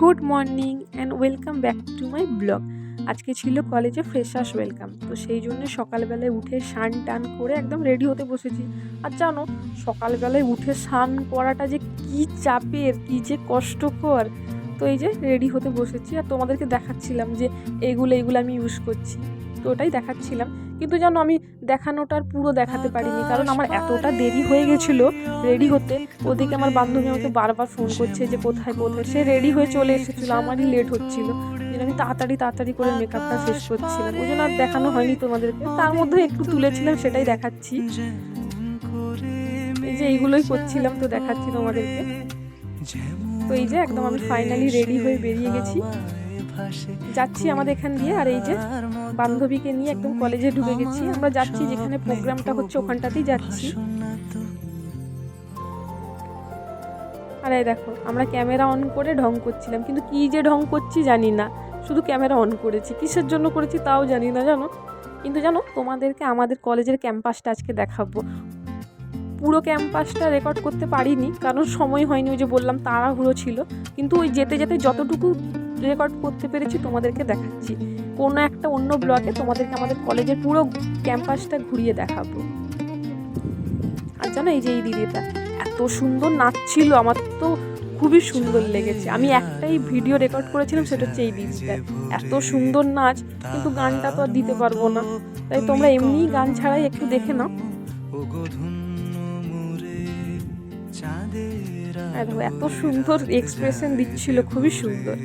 Good morning and welcome back to my blog. আজকে ছিল কলেজে ফ্রেশার্স ওয়েলকাম। তো সেই জন্য সকালবেলায় উঠে স্নান টান করে একদম রেডি হতে বসেছি। আর জানো, সকালবেলায় উঠে স্নান করাটা যে কী চাপের, কী যে কষ্টকর। তো এই যে রেডি হতে বসেছি আর তোমাদেরকে দেখাচ্ছিলাম যে এইগুলো এইগুলো আমি ইউজ করছি। তো ওটাই দেখাচ্ছিলাম। কিন্তু জানো, আমি দেখানোটার পুরো দেখাতে পারিনি। কারণ আমার এতটা দেরি হয়ে গেছিল রেডি হতে। ওদিকে আমার বান্ধবী আমাকে বারবার ফোন করছে যে কোথায় কোথায় সে রেডি হয়ে চলে এসেছিল, আমারই লেট হচ্ছিল। যেন আমি তাড়াতাড়ি তাড়াতাড়ি করে মেকআপটা শেষ করছিলাম। ওই জন্য আর দেখানো হয়নি তোমাদেরকে। তার মধ্যে একটু তুলেছিলাম, সেটাই দেখাচ্ছি। এই যে এইগুলোই করছিলাম তো দেখাচ্ছি তোমাদেরকে। তো এই যে একদম আমি ফাইনালি রেডি হয়ে বেরিয়ে গেছি। যাচ্ছি আমাদের এখান দিয়ে আর এই যে বান্ধবীকে নিয়ে একদম কলেজে ঢুকে গেছি। আমরা যাচ্ছি যেখানে প্রোগ্রামটা হচ্ছে ওখানটাতেই যাচ্ছি। আর দেখো আমরা ক্যামেরা অন করে ঢং করছিলাম কিন্তু কি যে ঢং করছি জানি না। শুধু ক্যামেরা অন করেছি। কিসের জন্য করেছি তাও জানি না জানো? কিন্তু জানো তোমাদেরকে আমাদের কলেজের ক্যাম্পাসটা আজকে দেখাবো। পুরো ক্যাম্পাসটা রেকর্ড করতে পারিনি কারণ সময় হয়নি ওই যে বললাম তাড়াহুড়ো ছিল। কিন্তু ওই যেতে যেতে যতটুকু রেকর্ড করতে পেরেছি, তোমাদেরকে দেখাচ্ছি। কোনো একটা অন্য ব্লগে তোমাদেরকে আমাদের কলেজের পুরো ক্যাম্পাসটা ঘুরিয়ে দেখাবো। আর জানো এই যে এই দিদিটা, এত সুন্দর নাচছিল, আমার তো খুবই সুন্দর লেগেছে। আমি একটাই ভিডিও রেকর্ড করেছিলাম, সেটা হচ্ছে এই দিদিটা এত সুন্দর নাচ, কিন্তু গানটা তো আর দিতে পারব না। তাই তোমরা এমনিই গান ছাড়াই একটু দেখে নাও। এত সুন্দর এক্সপ্রেশন দিচ্ছিল, খুবই সুন্দর।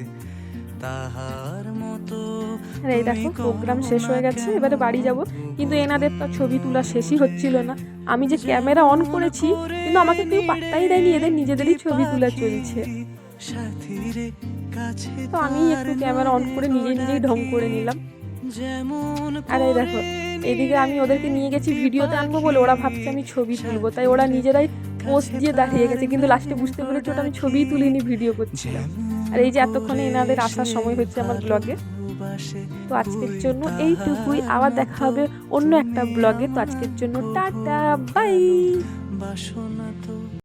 আর এই দেখো প্রোগ্রাম শেষ হয়ে গেছে এবারে বাড়ি যাব। কিন্তু এনাদের তো ছবি তোলা শেষই হচ্ছিল না। আমি যে ক্যামেরা অন করেছি কিন্তু আমাকে কেউ পাত্তাই দেয়নি এদের নিজেদেরই ছবি তোলা চলছে। তো আমি একটু ক্যামেরা অন করে নিজে নিজেই ঢং করে নিলাম। আর এই দেখো এদিকে আমি ওদেরকে নিয়ে গেছি ভিডিওতে আনব বলে ওরা ভাবছে আমি ছবি তুলবো। তাই ওরা নিজেরাই পোস্ট দিয়ে দাঁড়িয়ে গেছে কিন্তু লাস্টে বুঝতে পেরেছে ওটা আমি ছবিই তুলিনি ভিডিও করছিলাম। আর এই যে এতক্ষণে এনাদের আসার সময় হচ্ছে আমার ব্লগে। তো আজকের জন্য এইটুকুই। আবার দেখা হবে অন্য একটা ব্লগে। তো আজকের জন্য টাটা, বাই।